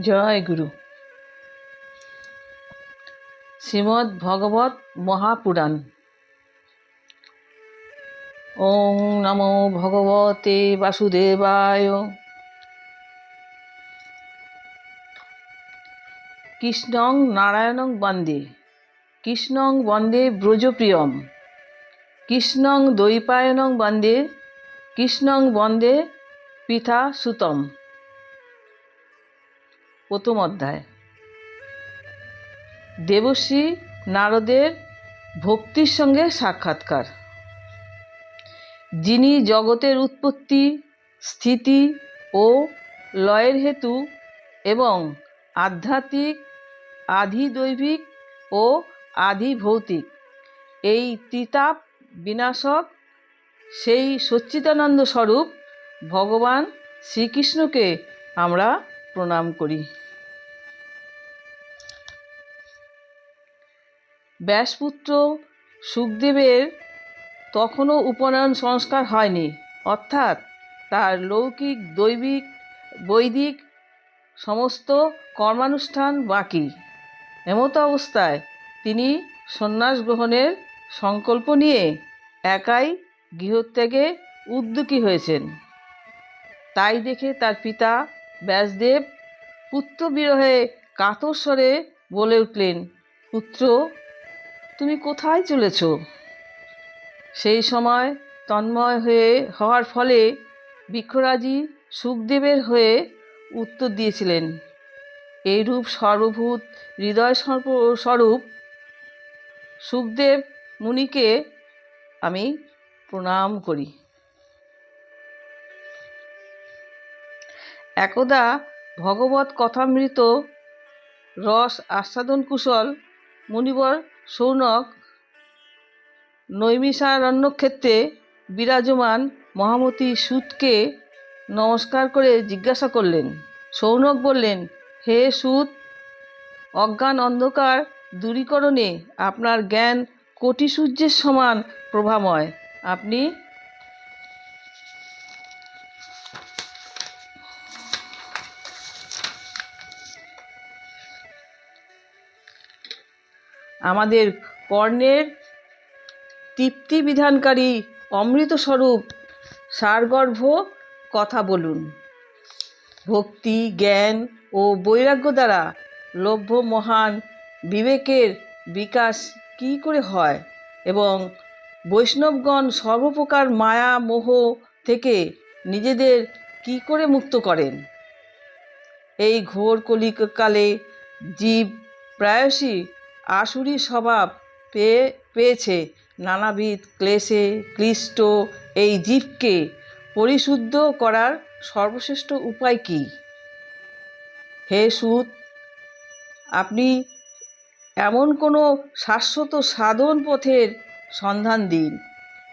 জয় গুরু। শ্রীমদ্ ভগবত মহাপুরাণ। ওং নমো ভগবতে বাসুদেবায়। কৃষ্ণং নারায়ণং বন্দে। কৃষ্ণং বন্দে ব্রজপ্রিয়ম। কৃষ্ণং দৈপায়নং বন্দে। কৃষ্ণং বন্দে পিতা সুতম প্রথম অধ্যায়। দেবশ্রী নারদের ভক্তির সঙ্গে সাক্ষাৎকার। যিনি জগতের উৎপত্তি, স্থিতি ও লয়ের হেতু এবং আধ্যাত্মিক, আধিদৈবিক ও আধিভৌতিক, এই ত্রিতাপ বিনাশক, সেই সচ্চিদানন্দ স্বরূপ ভগবান শ্রীকৃষ্ণকে আমরা প্রণাম করি। ব্যাসপুত্র সুখদেবের তখনও উপনয়ন সংস্কার হয়নি, অর্থাৎ তার লৌকিক, দৈবিক, বৈদিক সমস্ত কর্মানুষ্ঠান বাকি। এমতো অবস্থায় তিনি সন্ন্যাস গ্রহণের সংকল্প নিয়ে একাই গৃহত্যাগে উদ্যোগী হয়েছেন। তাই দেখে তার পিতা ব্যাসদেব পুত্র বিরহে কাতর স্বরে বলে উঠলেন, পুত্র, তুমি কোথায় চলেছ? সেই সময় তন্ময় হয়ে হওয়ার ফলে বৃক্ষরাজি সুখদেবের হয়ে উত্তর দিয়েছিলেন, এইরূপ সর্বভূত হৃদয় স্বরূপ সুখদেব মুনিকে আমি প্রণাম করি। একদা ভগবত কথামৃত, রস আস্বাদন কুশল, মুনিবর সৌনক, নৈমিষারণ্যক্ষেত্রে বিরাজমান মহামতি সুতকে নমস্কার করে জিজ্ঞাসা করলেন। সৌনক বললেন, হে সুত, অজ্ঞান অন্ধকার দূরীকরণে আপনার জ্ঞান কোটি সূর্যের সমান প্রভাময়। আপনি আমাদের কর্ণের তৃপ্তি বিধানকারী অমৃতস্বরূপ সারগর্ভ কথা বলুন। ভক্তি, জ্ঞান ও বৈরাগ্য দ্বারা লভ্য মহান বিবেকের বিকাশ কী করে হয় এবং বৈষ্ণবগণ সর্বপ্রকার মায়া, মোহ থেকে নিজেদের কী করে মুক্ত করেন? এই ঘোর কলিকালে জীব প্রায়শই আসুরি স্বভাব পেয়ে, পেয়েছে নানাবিধ ক্লেশে ক্লিষ্ট এই জীবকে। পরিশুদ্ধ করার সর্বশ্রেষ্ঠ উপায় কি? হে সুত, আপনি এমন কোনো শাশ্বত সাধন পথের সন্ধান দিন,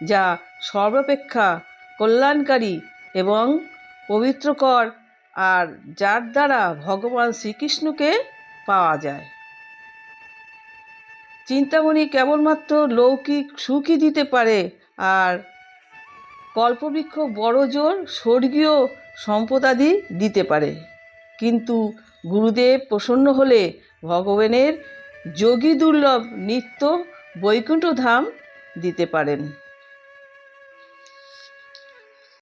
যা সর্বাপেক্ষা কল্যাণকারী এবং পবিত্রকর, আর যার দ্বারা ভগবান শ্রীকৃষ্ণকে পাওয়া যায়। চিন্তামণি কেবলমাত্র লৌকিক সুখই দিতে পারে আর কল্পবৃক্ষ বড় জোর স্বর্গীয় সম্পদাদি দিতে পারে। কিন্তু গুরুদেব প্রসন্ন হলে ভগবানের যোগী দুর্লভ নিত্য বৈকুণ্ঠ ধাম দিতে পারেন।